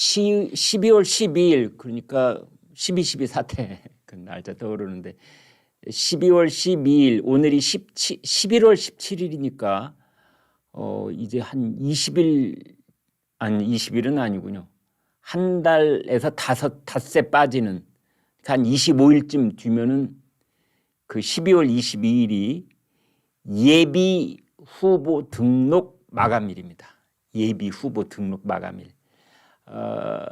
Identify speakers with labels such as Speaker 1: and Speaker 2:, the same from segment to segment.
Speaker 1: 시, 12월 12일 그러니까 12, 12 사태 그 날짜 떠오르는데 12월 12일 오늘이 17, 11월 17일이니까 어 이제 한 20일 아니 20일은 아니군요. 한 달에서 다섯 닷새 빠지는 한 25일쯤 뒤면은 그 12월 22일이 예비 후보 등록 마감일입니다. 예비 후보 등록 마감일. 어,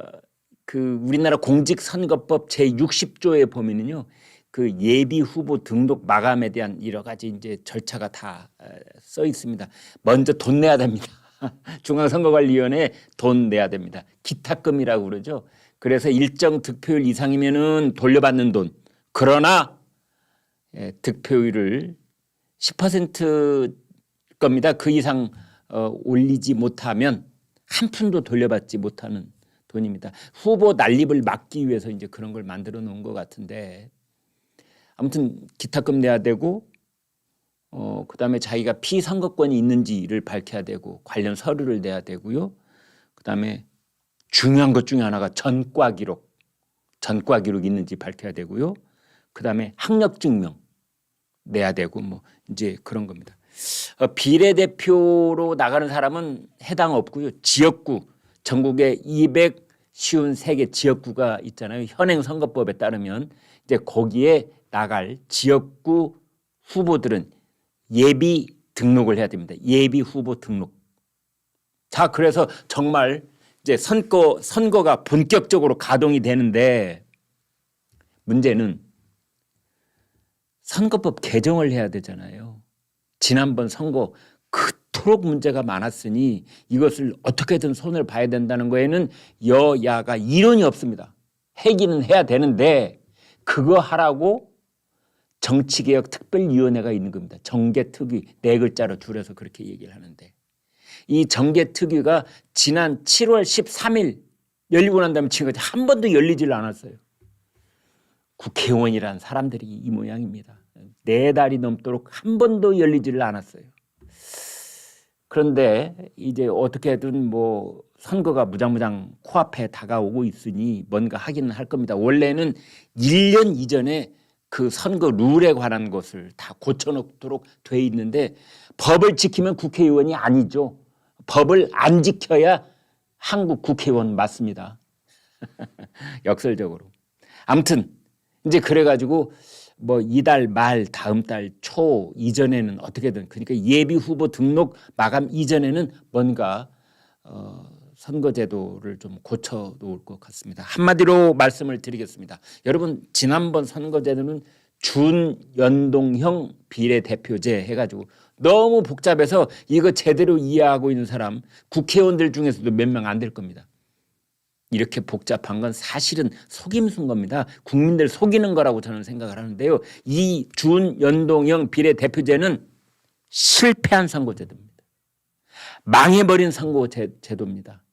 Speaker 1: 그 우리나라 공직선거법 제 60조에 보면은요. 그 예비 후보 등록 마감에 대한 여러 가지 이제 절차가 다 써 있습니다. 먼저 돈 내야 됩니다. 중앙선거관리위원회에 돈 내야 됩니다. 기탁금이라고 그러죠. 그래서 일정 득표율 이상이면은 돌려받는 돈. 그러나 예, 득표율을 10% 겁니다. 그 이상 어, 올리지 못하면 한 푼도 돌려받지 못하는 돈입니다. 후보 난립을 막기 위해서 이제 그런 걸 만들어 놓은 것 같은데 아무튼 기타금 내야 되고 어, 그다음에 자기가 피선거권이 있는지를 밝혀야 되고 관련 서류를 내야 되고요. 그다음에 중요한 것 중에 하나가 전과 기록, 전과 기록 있는지 밝혀야 되고요. 그다음에 학력 증명 내야 되고 뭐 이제 그런 겁니다. 어, 비례대표로 나가는 사람은 해당 없고요. 지역구 전국에 253개 지역구가 있잖아요. 현행 선거법에 따르면 이제 거기에 나갈 지역구 후보들은 예비 등록을 해야 됩니다. 예비 후보 등록. 자, 그래서 정말 이제 선거 선거가 본격적으로 가동이 되는데 문제는 선거법 개정을 해야 되잖아요. 지난번 선거 그토록 문제가 많았으니 이것을 어떻게든 손을 봐야 된다는 거에는 여야가 이론이 없습니다. 해기는 해야 되는데 그거 하라고 정치개혁 특별위원회가 있는 겁니다. 정개특위 네 글자로 줄여서 그렇게 얘기를 하는데 이 정개특위가 지난 7월 13일 열리고 난 다음에 지금까지 한 번도 열리질 않았어요. 국회의원이란 사람들이 이 모양입니다. 네 달이 넘도록 한 번도 열리지를 않았어요. 그런데 이제 어떻게든 뭐 선거가 무장무장 코앞에 다가오고 있으니 뭔가 하기는 할 겁니다. 원래는 1년 이전에 그 선거 룰에 관한 것을 다 고쳐놓도록 돼 있는데 법을 지키면 국회의원이 아니죠. 법을 안 지켜야 한국 국회의원 맞습니다. 역설적으로. 아무튼 이제 그래가지고 뭐 이달 말 다음 달 초 이전에는 어떻게든 그러니까 예비 후보 등록 마감 이전에는 뭔가 어, 선거제도를 좀 고쳐 놓을 것 같습니다. 한마디로 말씀을 드리겠습니다. 여러분 지난번 선거제도는 준연동형 비례대표제 해가지고 너무 복잡해서 이거 제대로 이해하고 있는 사람 국회의원들 중에서도 몇 명 안 될 겁니다. 이렇게 복잡한 건 사실은 속임수인 겁니다. 국민들 속이는 거라고 저는 생각을 하는데요. 이 준연동형 비례대표제는 실패한 선거제도입니다. 망해버린 선거제도입니다.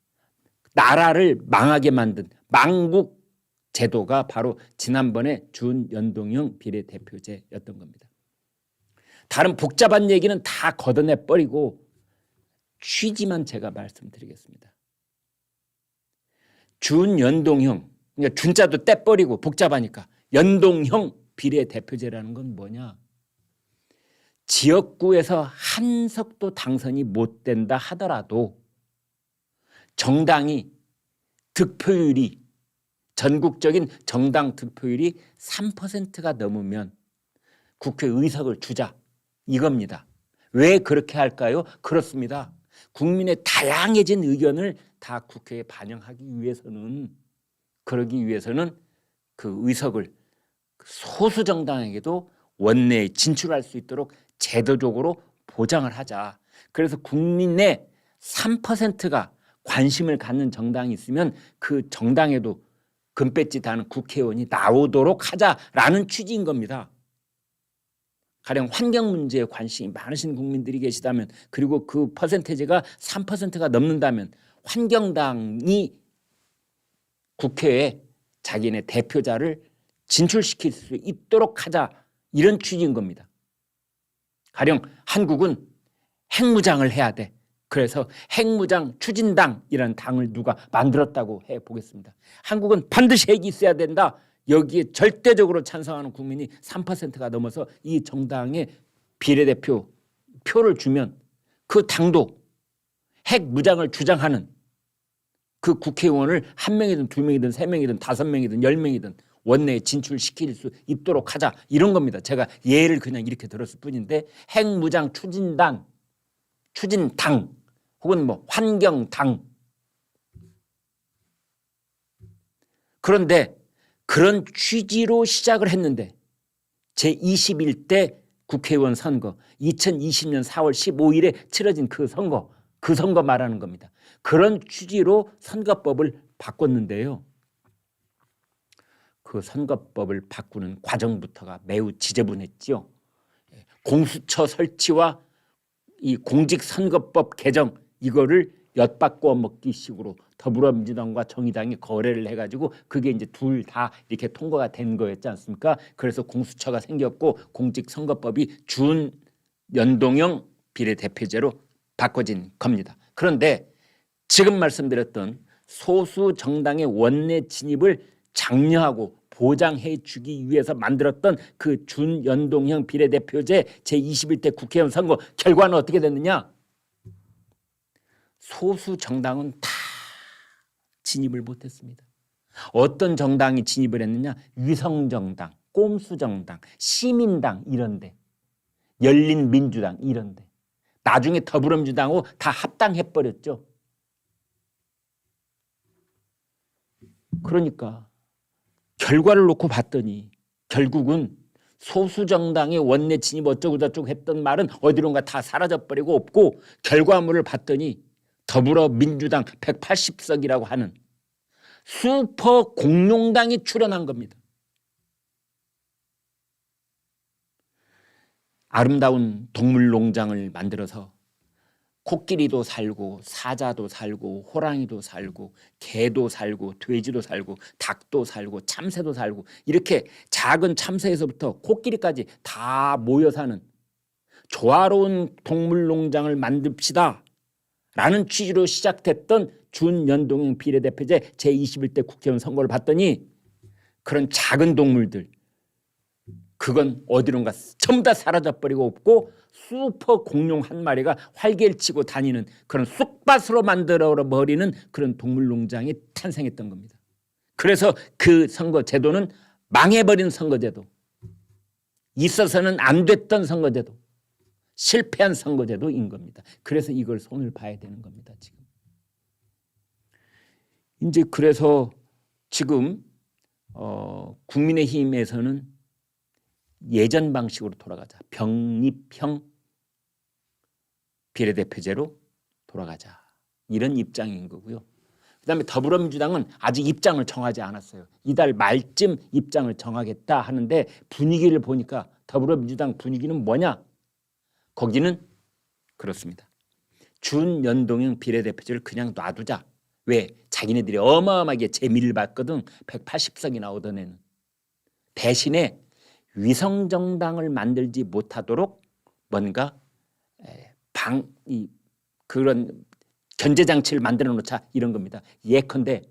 Speaker 1: 나라를 망하게 만든 망국 제도가 바로 지난번에 준연동형 비례대표제였던 겁니다. 다른 복잡한 얘기는 다 걷어내 버리고 취지만 제가 말씀드리겠습니다. 준연동형 그러니까 준자도 떼버리고 복잡하니까 연동형 비례 대표제라는 건 뭐냐? 지역구에서 한 석도 당선이 못 된다 하더라도 정당이 득표율이 전국적인 정당 득표율이 3%가 넘으면 국회 의석을 주자 이겁니다. 왜 그렇게 할까요? 그렇습니다. 국민의 다양해진 의견을 다 국회에 반영하기 위해서는 그러기 위해서는 그 의석을 소수 정당에게도 원내에 진출할 수 있도록 제도적으로 보장을 하자. 그래서 국민의 3%가 관심을 갖는 정당이 있으면 그 정당에도 금배지 다는 국회의원이 나오도록 하자라는 취지인 겁니다. 가령 환경 문제에 관심이 많으신 국민들이 계시다면 그리고 그 퍼센테이지가 3%가 넘는다면 환경당이 국회에 자기네 대표자를 진출시킬 수 있도록 하자 이런 취지인 겁니다. 가령 한국은 핵무장을 해야 돼. 그래서 핵무장 추진당이라는 당을 누가 만들었다고 해 보겠습니다. 한국은 반드시 핵이 있어야 된다. 여기에 절대적으로 찬성하는 국민이 3%가 넘어서 이 정당의 비례대표 표를 주면 그 당도 핵 무장을 주장하는 그 국회의원을 한 명이든 두 명이든 세 명이든 다섯 명이든 열 명이든 원내에 진출시킬 수 있도록 하자 이런 겁니다. 제가 예를 그냥 이렇게 들었을 뿐인데 핵무장 추진단 추진당 혹은 뭐 환경당 그런데 그런 취지로 시작을 했는데 제 21대 국회의원 선거 2020년 4월 15일에 치러진 그 선거 그 선거 말하는 겁니다. 그런 취지로 선거법을 바꿨는데요. 그 선거법을 바꾸는 과정부터가 매우 지저분했지요. 공수처 설치와 이 공직선거법 개정 이거를 엿바꿔 먹기 식으로 더불어민주당과 정의당이 거래를 해가지고 그게 이제 둘 다 이렇게 통과가 된 거였지 않습니까? 그래서 공수처가 생겼고 공직선거법이 준 연동형 비례대표제로 바꿔진 겁니다. 그런데 지금 말씀드렸던 소수 정당의 원내 진입을 장려하고 보장해 주기 위해서 만들었던 그 준연동형 비례대표제 제21대 국회의원 선거 결과는 어떻게 됐느냐? 소수 정당은 다 진입을 못했습니다. 어떤 정당이 진입을 했느냐? 위성정당, 꼼수정당, 시민당 이런데, 열린민주당 이런데, 나중에 더불어민주당하고 다 합당해 버렸죠. 그러니까 결과를 놓고 봤더니 결국은 소수 정당의 원내 진입 어쩌고 저쩌고 했던 말은 어디론가 다 사라져 버리고 없고 결과물을 봤더니 더불어민주당 180석이라고 하는 슈퍼 공룡당이 출연한 겁니다. 아름다운 동물 농장을 만들어서 코끼리도 살고 사자도 살고 호랑이도 살고 개도 살고 돼지도 살고 닭도 살고 참새도 살고 이렇게 작은 참새에서부터 코끼리까지 다 모여 사는 조화로운 동물 농장을 만듭시다. 라는 취지로 시작됐던 준연동형 비례대표제 제21대 국회의원 선거를 봤더니 그런 작은 동물들 그건 어디론가 전부 다 사라져버리고 없고 슈퍼 공룡 한 마리가 활개를 치고 다니는 그런 쑥밭으로 만들어 버리는 그런 동물농장이 탄생했던 겁니다. 그래서 그 선거 제도는 망해버린 선거제도, 있어서는 안 됐던 선거제도, 실패한 선거제도인 겁니다. 그래서 이걸 손을 봐야 되는 겁니다. 지금 이제 그래서 지금 어, 국민의힘에서는 예전 방식으로 돌아가자. 병립형 비례대표제로 돌아가자. 이런 입장인 거고요. 그다음에 더불어민주당은 아직 입장을 정하지 않았어요. 이달 말쯤 입장을 정하겠다 하는데 분위기를 보니까 더불어민주당 분위기는 뭐냐? 거기는 그렇습니다. 준연동형 비례대표제를 그냥 놔두자. 왜? 자기네들이 어마어마하게 재미를 봤거든. 180석이 나오던 애는. 대신에 위성 정당을 만들지 못하도록 뭔가 방 이 그런 견제 장치를 만들어 놓자 이런 겁니다. 예컨대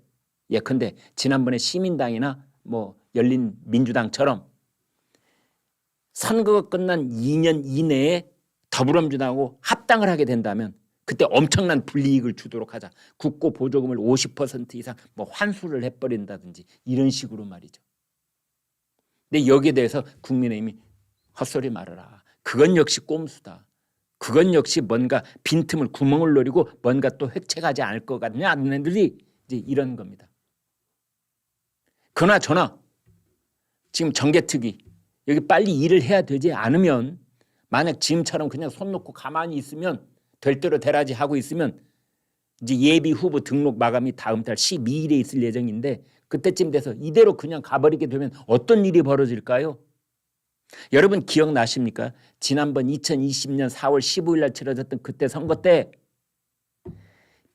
Speaker 1: 예컨대 지난번에 시민당이나 뭐 열린 민주당처럼 선거가 끝난 2년 이내에 더불어민주당하고 합당을 하게 된다면 그때 엄청난 불이익을 주도록 하자. 국고 보조금을 50% 이상 뭐 환수를 해버린다든지 이런 식으로 말이죠. 근데 여기에 대해서 국민의힘이 헛소리 말아라. 그건 역시 꼼수다. 그건 역시 뭔가 빈틈을 구멍을 노리고 뭔가 또 획책하지 않을 것 같냐 너네들이 이제 이런 겁니다. 그러나 저나 지금 정개특위 여기 빨리 일을 해야 되지 않으면 만약 지금처럼 그냥 손 놓고 가만히 있으면 될 대로 되라지 하고 있으면 이제 예비 후보 등록 마감이 다음 달 12일에 있을 예정인데 그때쯤 돼서 이대로 그냥 가버리게 되면 어떤 일이 벌어질까요? 여러분 기억나십니까? 지난번 2020년 4월 15일 날 치러졌던 그때 선거 때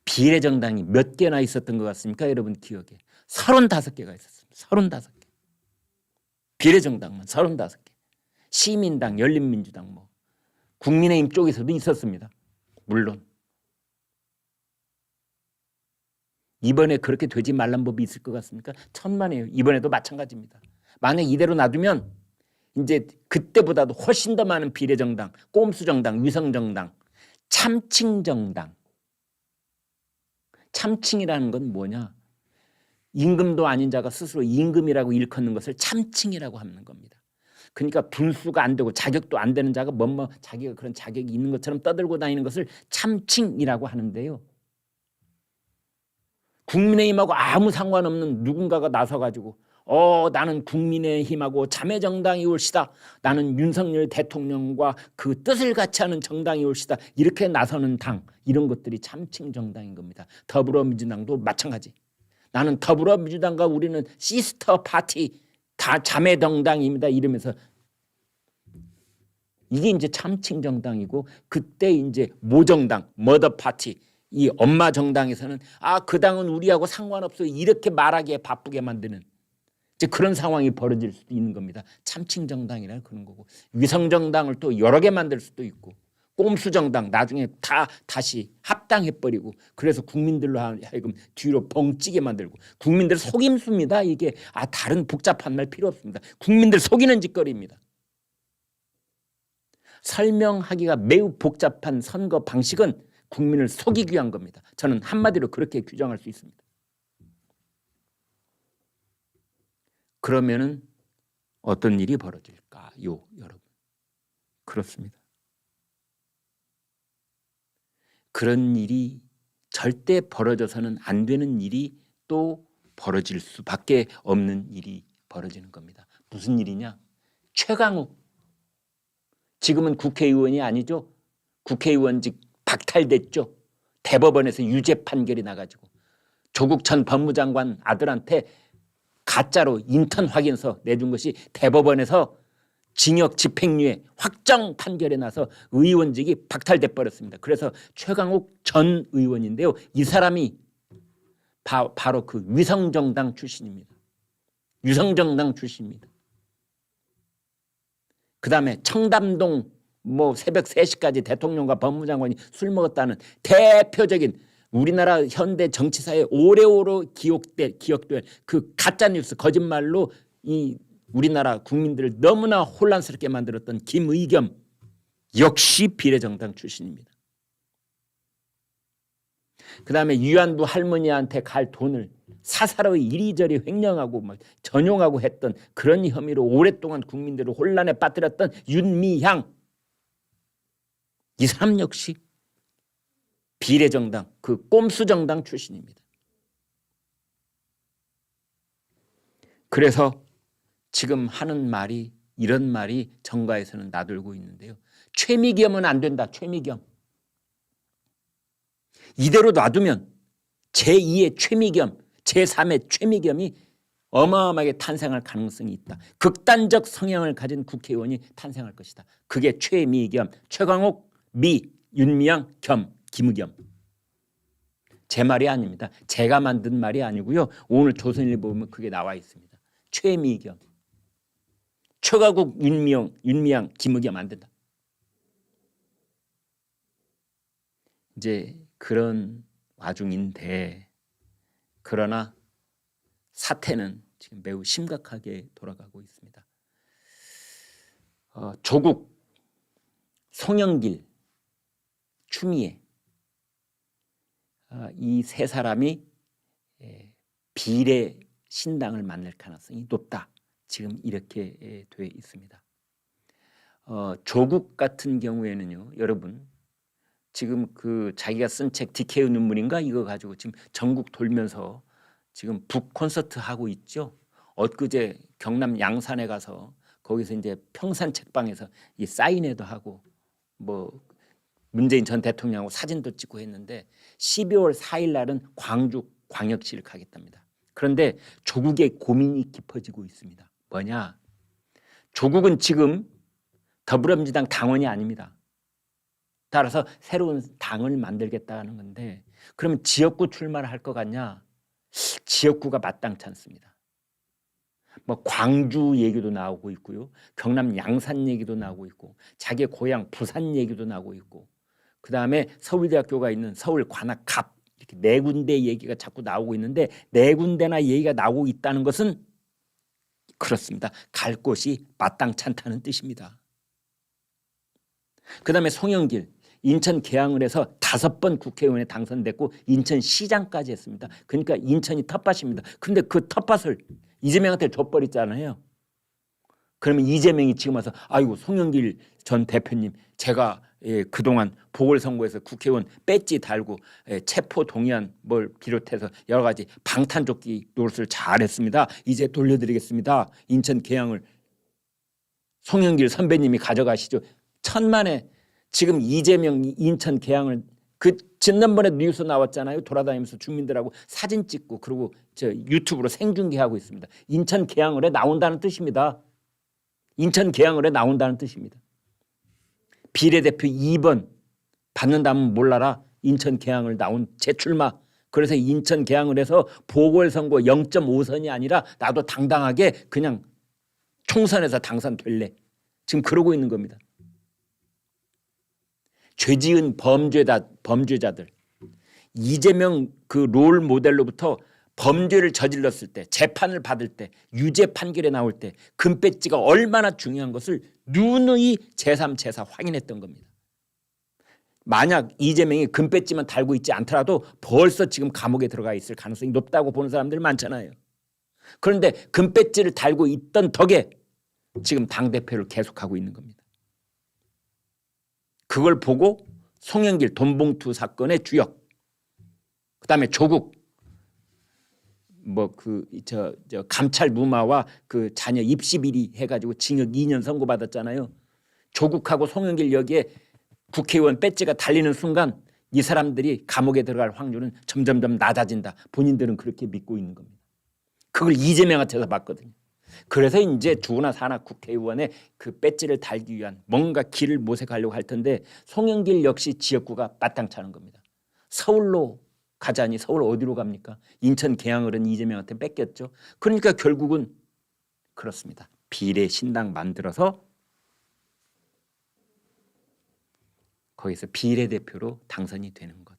Speaker 1: 비례정당이 몇 개나 있었던 것 같습니까? 여러분 기억에 35개가 있었습니다. 35개. 비례정당만 35개. 시민당, 열린민주당 뭐 국민의힘 쪽에서도 있었습니다. 물론 이번에 그렇게 되지 말란 법이 있을 것 같습니까? 천만에요. 이번에도 마찬가지입니다. 만약 이대로 놔두면 이제 그때보다도 훨씬 더 많은 비례정당, 꼼수정당, 위성정당, 참칭정당. 참칭이라는 건 뭐냐? 임금도 아닌 자가 스스로 임금이라고 일컫는 것을 참칭이라고 하는 겁니다. 그러니까 분수가 안 되고 자격도 안 되는 자가 뭐뭐 자기가 그런 자격이 있는 것처럼 떠들고 다니는 것을 참칭이라고 하는데요. 국민의힘하고 아무 상관없는 누군가가 나서 가지고 어 나는 국민의힘하고 자매정당이 올시다. 나는 윤석열 대통령과 그 뜻을 같이 하는 정당이 올시다. 이렇게 나서는 당 이런 것들이 참칭 정당인 겁니다. 더불어민주당도 마찬가지. 나는 더불어민주당과 우리는 시스터 파티 다 자매 정당입니다. 이러면서 이게 이제 참칭 정당이고 그때 이제 모정당 머더 파티 이 엄마 정당에서는 아 그 당은 우리하고 상관없어 이렇게 말하기에 바쁘게 만드는 이제 그런 상황이 벌어질 수도 있는 겁니다. 참칭 정당이라 그런 거고 위성 정당을 또 여러 개 만들 수도 있고 꼼수 정당 나중에 다 다시 합당해 버리고 그래서 국민들로 하여금 뒤로 벙찌게 만들고 국민들 속임수입니다. 이게 아 다른 복잡한 말 필요 없습니다. 국민들 속이는 짓거리입니다. 설명하기가 매우 복잡한 선거 방식은 국민을 속이기 위한 겁니다. 저는 한마디로 그렇게 규정할 수 있습니다. 그러면은 어떤 일이 벌어질까요, 여러분? 그렇습니다. 그런 일이 절대 벌어져서는 안 되는 일이 또 벌어질 수밖에 없는 일이 벌어지는 겁니다. 무슨 일이냐? 최강욱 지금은 국회의원이 아니죠. 국회의원직 박탈됐죠. 대법원에서 유죄 판결이 나가지고 조국 전 법무장관 아들한테 가짜로 인턴 확인서 내준 것이 대법원에서 징역 집행유예 확정 판결에 나서 의원직이 박탈돼 버렸습니다. 그래서 최강욱 전 의원인데요. 이 사람이 바, 바로 그 위성정당 출신입니다. 위성정당 출신입니다. 그 다음에 청담동 뭐 새벽 3시까지 대통령과 법무장관이 술 먹었다는 대표적인 우리나라 현대 정치사에 오래오래 기억될 기억될 그 가짜 뉴스 거짓말로 이 우리나라 국민들을 너무나 혼란스럽게 만들었던 김의겸 역시 비례정당 출신입니다. 그 다음에 유한부 할머니한테 갈 돈을 사사로이 이리저리 횡령하고 막 전용하고 했던 그런 혐의로 오랫동안 국민들을 혼란에 빠뜨렸던 윤미향 이 사람 역시 비례정당 그 꼼수 정당 출신입니다. 그래서 지금 하는 말이 이런 말이 정가에서는 나돌고 있는데요. 최미겸은 안 된다. 최미겸. 이대로 놔두면 제2의 최미겸, 제3의 최미겸이 어마어마하게 탄생할 가능성이 있다. 극단적 성향을 가진 국회의원이 탄생할 것이다. 그게 최미겸, 최광욱, 미, 윤미향, 겸, 김의겸. 제 말이 아닙니다. 제가 만든 말이 아니고요. 오늘 조선일보 보면 그게 나와 있습니다. 최미겸. 최가국 윤미영, 윤미향, 김의겸 안 된다. 이제 그런 와중인데 그러나 사태는 지금 매우 심각하게 돌아가고 있습니다. 어, 조국, 송영길, 추미애 어, 이세 사람이 에, 비례 신당을 만날 가능성이 높다. 지금 이렇게 에, 돼 있습니다. 어, 조국 같은 경우에는요, 여러분 지금 그 자기가 쓴 책 디케의 눈물인가 이거 가지고 지금 전국 돌면서 지금 북 콘서트 하고 있죠. 엊그제 경남 양산에 가서 거기서 이제 평산 책방에서 이 사인회도 하고 뭐 문재인 전 대통령하고 사진도 찍고 했는데 12월 4일 날은 광주 광역시를 가겠답니다. 그런데 조국의 고민이 깊어지고 있습니다. 뭐냐? 조국은 지금 더불어민주당 당원이 아닙니다. 따라서 새로운 당을 만들겠다는 건데 그러면 지역구 출마를 할 것 같냐? 지역구가 마땅치 않습니다. 뭐 광주 얘기도 나오고 있고요. 경남 양산 얘기도 나오고 있고 자기 고향 부산 얘기도 나오고 있고 그 다음에 서울대학교가 있는 서울 관악갑 이렇게 네 군데 얘기가 자꾸 나오고 있는데 네 군데나 얘기가 나오고 있다는 것은 그렇습니다. 갈 곳이 마땅찮다는 뜻입니다. 그 다음에 송영길 인천 개항을 해서 다섯 번 국회의원에 당선됐고 인천시장까지 했습니다. 그러니까 인천이 텃밭입니다. 근데 그 텃밭을 이재명한테 줘버렸잖아요. 그러면 이재명이 지금 와서 아이고 송영길 전 대표님 제가 예, 그동안 보궐선거에서 국회의원 배지 달고 예, 체포 동의안 뭘 비롯해서 여러 가지 방탄조끼 노릇을 잘했습니다. 이제 돌려드리겠습니다. 인천 개항을 송영길 선배님이 가져가시죠. 천만에 지금 이재명 인천 개항을 그 지난번에 뉴스 나왔잖아요. 돌아다니면서 주민들하고 사진 찍고 그리고 저 유튜브로 생중계하고 있습니다. 인천 개항을에 나온다는 뜻입니다. 인천 개항을에 나온다는 뜻입니다. 비례대표 2번 받는다면 몰라라. 인천 개항을 나온 재출마. 그래서 인천 개항을 해서 보궐선거 0.5선이 아니라 나도 당당하게 그냥 총선에서 당선될래. 지금 그러고 있는 겁니다. 죄지은 범죄다 범죄자들 이재명 그 롤 모델로부터 범죄를 저질렀을 때 재판을 받을 때 유죄 판결에 나올 때 금배지가 얼마나 중요한 것을 누누이 제3 제사 확인했던 겁니다. 만약 이재명이 금배지만 달고 있지 않더라도 벌써 지금 감옥에 들어가 있을 가능성이 높다고 보는 사람들 많잖아요. 그런데 금배지를 달고 있던 덕에 지금 당 대표를 계속하고 있는 겁니다. 그걸 보고 송영길 돈봉투 사건의 주역, 그다음에 조국 뭐 그 저 저 감찰 무마와 그 자녀 입시 비리 해가지고 징역 2년 선고 받았잖아요. 조국하고 송영길 여기에 국회의원 배지가 달리는 순간 이 사람들이 감옥에 들어갈 확률은 점점점 낮아진다. 본인들은 그렇게 믿고 있는 겁니다. 그걸 이재명한테서 봤거든요. 그래서 이제 죽으나 사나 국회의원의 그 배지를 달기 위한 뭔가 길을 모색하려고 할 텐데 송영길 역시 지역구가 마땅찮은 겁니다. 서울로 가자니 서울 어디로 갑니까? 인천 계양을은 이재명한테 뺏겼죠. 그러니까 결국은 그렇습니다. 비례 신당 만들어서 거기서 비례 대표로 당선이 되는 것.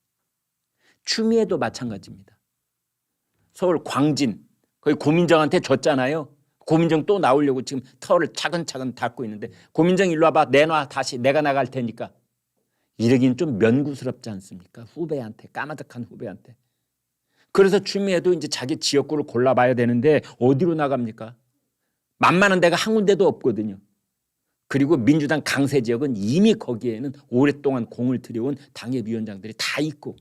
Speaker 1: 추미애도 마찬가지입니다. 서울 광진 거기 고민정한테 줬잖아요. 고민정 또 나오려고 지금 털을 차근차근 닦고 있는데 고민정 일로 와봐 내놔 다시 내가 나갈 테니까 이러긴 좀 면구스럽지 않습니까? 후배한테 까마득한 후배한테. 그래서 추미애도 이제 자기 지역구를 골라봐야 되는데 어디로 나갑니까? 만만한 데가 한 군데도 없거든요. 그리고 민주당 강세 지역은 이미 거기에는 오랫동안 공을 들여온 당협위원장들이 다 있고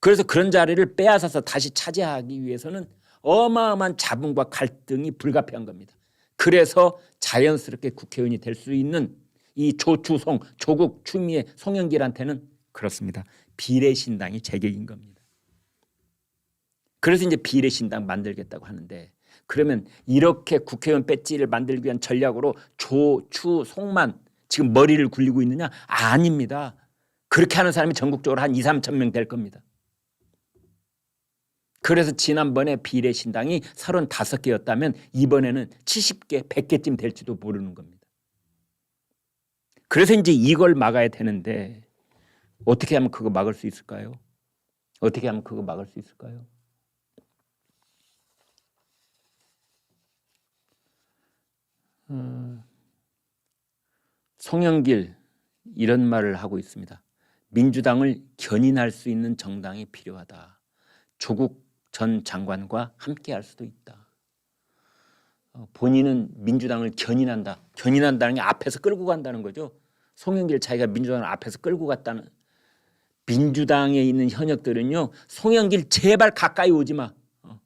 Speaker 1: 그래서 그런 자리를 빼앗아서 다시 차지하기 위해서는 어마어마한 자본과 갈등이 불가피한 겁니다. 그래서 자연스럽게 국회의원이 될 수 있는 이 조추송, 조국, 추미애, 송영길한테는 그렇습니다. 비례신당이 제격인 겁니다. 그래서 이제 비례신당 만들겠다고 하는데 그러면 이렇게 국회의원 배지를 만들기 위한 전략으로 조, 추, 송만 지금 머리를 굴리고 있느냐? 아닙니다. 그렇게 하는 사람이 전국적으로 한 2, 3천 명 될 겁니다. 그래서 지난번에 비례신당이 35개였다면 이번에는 70개, 100개쯤 될지도 모르는 겁니다. 그래서 이제 이걸 막아야 되는데 어떻게 하면 그거 막을 수 있을까요? 어떻게 하면 그거 막을 수 있을까요? 음, 송영길 이런 말을 하고 있습니다. 민주당을 견인할 수 있는 정당이 필요하다. 조국 전 장관과 함께 할 수도 있다. 어, 본인은 민주당을 견인한다. 견인한다는 게 앞에서 끌고 간다는 거죠. 송영길 자기가 민주당을 앞에서 끌고 갔다는 민주당에 있는 현역들은요. 송영길 제발 가까이 오지 마. 어.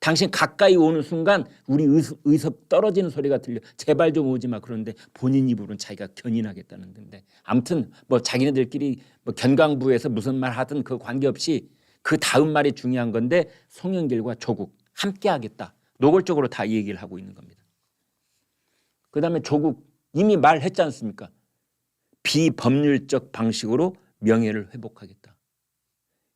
Speaker 1: 당신 가까이 오는 순간 우리 의섭, 의섭 떨어지는 소리가 들려. 제발 좀 오지 마. 그런데 본인 입으로는 자기가 견인하겠다는 데 아무튼 뭐 자기네들끼리 뭐 견강부에서 무슨 말 하든 그 관계없이 그 다음 말이 중요한 건데 송영길과 조국 함께 하겠다. 노골적으로 다 얘기를 하고 있는 겁니다. 그 다음에 조국 이미 말했지 않습니까? 비법률적 방식으로 명예를 회복하겠다.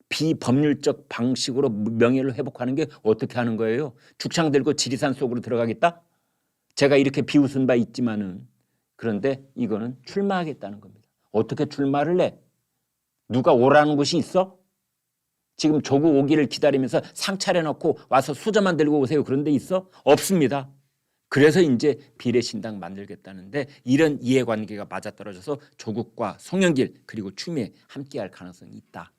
Speaker 1: 비법률적 방식으로 명예를 회복하는 게 어떻게 하는 거예요? 죽창 들고 지리산 속으로 들어가겠다? 제가 이렇게 비웃은 바 있지만은 그런데 이거는 출마하겠다는 겁니다. 어떻게 출마를 해? 누가 오라는 곳이 있어? 지금 조국 오기를 기다리면서 상 차려 놓고 와서 수저만 들고 오세요. 그런 데 있어? 없습니다. 그래서 이제 비례신당 만들겠다는데 이런 이해관계가 맞아떨어져서 조국과 송영길 그리고 추미애 함께할 가능성이 있다.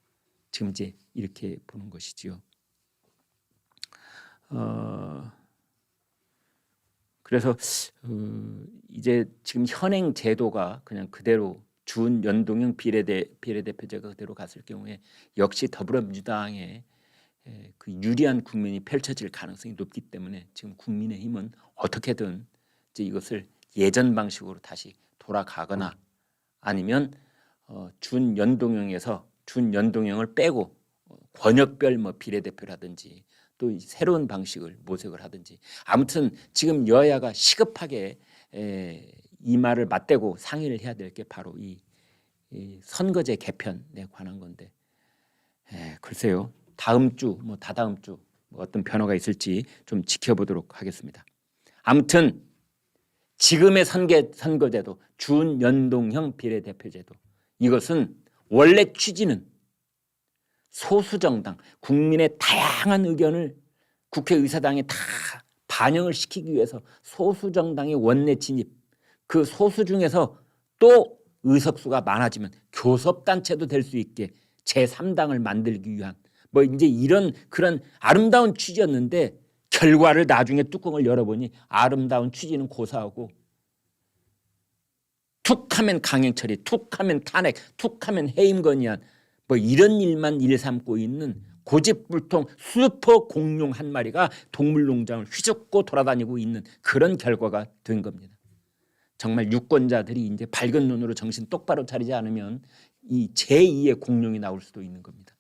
Speaker 1: 지금 이제 이렇게 보는 것이지요. 어, 그래서 어, 이제 지금 현행 제도가 그냥 그대로 준 연동형 비례대 비례대표제가 그대로 갔을 경우에 역시 더불어민주당의 에, 그 유리한 국면이 펼쳐질 가능성이 높기 때문에 지금 국민의힘은 어떻게든 이제 이것을 예전 방식으로 다시 돌아가거나 아니면 어, 준 연동형에서 준 연동형을 빼고 어, 권역별 뭐 비례대표라든지 또이 새로운 방식을 모색을 하든지 아무튼 지금 여야가 시급하게 에, 이 말을 맞대고 상의를 해야 될 게 바로 이, 이 선거제 개편에 관한 건데 에, 글쎄요 다음 주 뭐 다다음 주뭐 어떤 변화가 있을지 좀 지켜보도록 하겠습니다. 아무튼 지금의 선거 선거제도 준연동형 비례대표제도 이것은 원래 취지는 소수 정당 국민의 다양한 의견을 국회의사당에 다 반영을 시키기 위해서 소수 정당의 원내 진입 그 소수 중에서 또 의석수가 많아지면 교섭 단체도 될 수 있게 제 3당을 만들기 위한 뭐 이제 이런 그런 아름다운 취지였는데 결과를 나중에 뚜껑을 열어보니 아름다운 취지는 고사하고 툭 하면 강행처리, 툭 하면 탄핵, 툭 하면 해임 건의안 뭐 이런 일만 일삼고 있는 고집불통 슈퍼 공룡 한 마리가 동물농장을 휘젓고 돌아다니고 있는 그런 결과가 된 겁니다. 정말 유권자들이 이제 밝은 눈으로 정신 똑바로 차리지 않으면 이 제2의 공룡이 나올 수도 있는 겁니다.